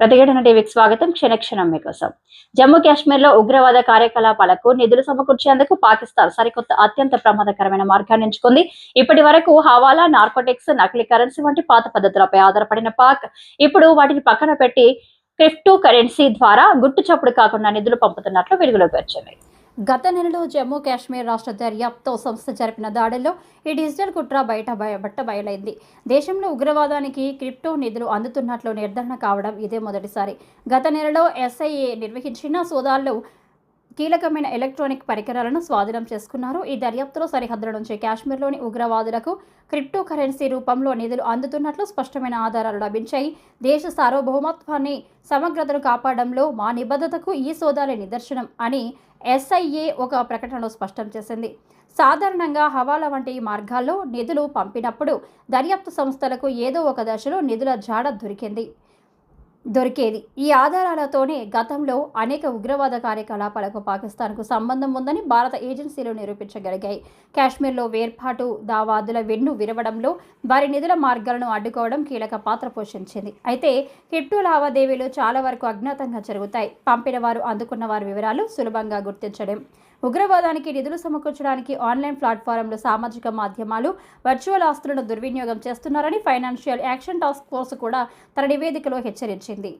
ప్రతిఘటన టీవీకి స్వాగతం. క్షణక్షణం మీకోసం. జమ్మూ కాశ్మీర్లో ఉగ్రవాద కార్యకలాపాలకు నిధులు సమకూర్చేందుకు పాకిస్తాన్ సరికొత్త అత్యంత ప్రమాదకరమైన మార్గాన్ని ఎంచుకుంది. ఇప్పటి వరకు హవాలా నార్కోటిక్స్ నకిలీ కరెన్సీ వంటి పాత పద్ధతులపై ఆధారపడిన పాక్ ఇప్పుడు వాటిని పక్కన పెట్టి క్రిప్టో కరెన్సీ ద్వారా గుట్టు చప్పుడు కాకుండా నిధులు పంపుతున్నట్లు వెలుగులోకి వచ్చింది. గత నెలలో జమ్మూ కాశ్మీర్ రాష్ట్ర దర్యాప్తు సంస్థ జరిపిన దాడుల్లో ఈ డిజిటల్ కుట్ర బయట బట్ట బయలైంది. దేశంలో ఉగ్రవాదానికి క్రిప్టో నిధులు అందుతున్నట్లు నిర్ధారణ కావడం ఇదే మొదటిసారి. గత నెలలో ఎస్ఐఏ నిర్వహించిన సోదాల్లో కీలకమైన ఎలక్ట్రానిక్ పరికరాలను స్వాధీనం చేసుకున్నారు. ఈ దర్యాప్తులో సరిహద్దుల నుంచి కాశ్మీర్లోని ఉగ్రవాదులకు క్రిప్టో కరెన్సీ రూపంలో నిధులు అందుతున్నట్లు స్పష్టమైన ఆధారాలు లభించాయి. దేశ సార్వభౌమత్వాన్ని సమగ్రతను కాపాడంలో మా నిబద్ధతకు ఈ సోదాలే నిదర్శనం అని ఎస్ఐఏ ఒక ప్రకటనలో స్పష్టం చేసింది. సాధారణంగా హవాలా వంటి మార్గాల్లో నిధులు పంపినప్పుడు దర్యాప్తు సంస్థలకు ఏదో ఒక దశలో నిధుల జాడ దొరికింది. దొరికేది. ఈ ఆధారాలతోనే గతంలో అనేక ఉగ్రవాద కార్యకలాపాలకు పాకిస్తాన్కు సంబంధం ఉందని భారత ఏజెన్సీలు నిరూపించగలిగాయి. కాశ్మీర్లో వేర్పాటు దావాదుల వెన్ను విరవడంలో వారి నిధుల మార్గాలను అడ్డుకోవడం కీలక పాత్ర పోషించింది. అయితే క్రిప్టో లావాదేవీలు చాలా వరకు అజ్ఞాతంగా జరుగుతాయి. పంపిన వారు అందుకున్న వారి వివరాలు సులభంగా గుర్తించడం ఉగ్రవాదానికి నిధులు సమకూర్చడానికి ఆన్లైన్ ప్లాట్ఫారంలు సామాజిక మాధ్యమాలు వర్చువల్ ఆస్తులను దుర్వినియోగం చేస్తున్నారని ఫైనాన్షియల్ యాక్షన్ టాస్క్ ఫోర్స్ కూడా తన నివేదికలో హెచ్చరించింది.